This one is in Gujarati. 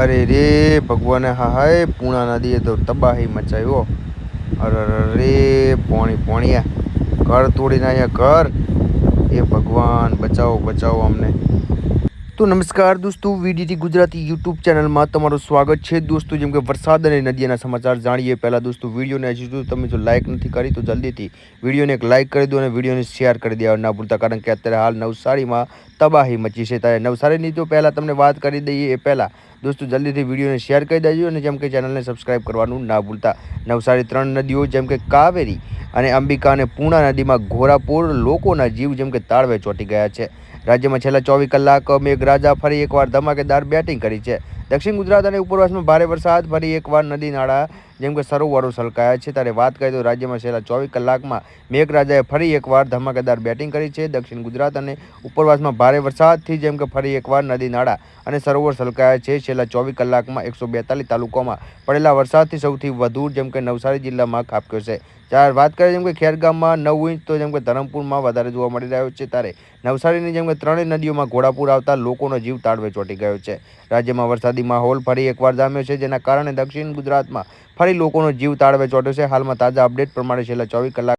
અરે રે, ભગવાને હા હાય, પૂણા નદીએ તો તબાહી મચાવ્યો. અરે રે પોણી, પોણિયા, ઘર તોડીને અહીંયા ઘર. એ ભગવાન, બચાવો બચાવો અમને. તો નમસ્કાર દોસ્તો, વીડીટી ગુજરાતી યુટ્યુબ ચેનલમાં તમારું સ્વાગત છે. દોસ્તો, જેમ કે વરસાદ અને નદીના સમાચાર જાણીએ પહેલાં દોસ્તો, વિડીયોને હજી સુધી તમે જો લાઇક નથી કરી તો જલ્દીથી વિડીયોને એક લાઇક કરી દો અને વિડીયોને શેર કરી દેવા ના ભૂલતા, કારણ કે અત્યારે હાલ નવસારીમાં તબાહી મચી છે. ત્યારે નવસારીની તો પહેલાં તમને વાત કરી દઈએ એ પહેલાં. દોસ્તો, જલ્દીથી વિડીયોને શેર કરી દેજો અને જેમ કે ચેનલને સબસ્ક્રાઈબ કરવાનું ના ભૂલતા. નવસારી ત્રણ નદીઓ જેમ કે કાવેરી અને અંબિકા અને પૂર્ણા નદીમાં ઘોરાપુર લોકોના જીવ જેમ કે તાળવે ચોંટી ગયા છે. રાજ્યમાં છેલ્લા ચોવીસ કલાક મેઘરાજા ફરી એકવાર ધમાકેદાર બેટિંગ કરી છે. દક્ષિણ ગુજરાત અને ઉપરવાસમાં ભારે વરસાદ. ફરી એકવાર નદી નાળા જેમ કે સરોવરો સલકાયા છે. ત્યારે વાત કરીએ તો રાજ્યમાં છેલ્લા ચોવીસ કલાકમાં મેઘરાજાએ ફરી એકવાર ધમાકેદાર બેટિંગ કરી છે. દક્ષિણ ગુજરાત અને ઉપરવાસમાં ભારે વરસાદથી જેમ કે ફરી એકવાર નદી નાળા અને સરોવર સલકાયા છે. છેલ્લા ચોવીસ કલાકમાં એકસો બેતાલીસ તાલુકામાં પડેલા વરસાદથી સૌથી વધુ જેમ કે નવસારી જિલ્લામાં ખાબક્યો છે. ચાર, વાત કરીએ જેમ કે ખેરગામમાં નવ ઇંચ, તો જેમ કે ધરમપુરમાં વધારે જોવા મળી રહ્યો છે ત્યારે નવસારીની જેમ કે ત્રણેય નદીઓમાં ઘોડાપુર આવતા લોકોનો જીવ તાળવે ચોંટી ગયો છે. રાજ્યમાં વરસાદી માહોલ ફરી એકવાર જામ્યો છે, જેના કારણે દક્ષિણ ગુજરાતમાં ફરી લોકોનો જીવ તાળવે ચોંટ્યો છે. હાલમાં તાજા અપડેટ પ્રમાણે છેલ્લા ચોવીસ કલાક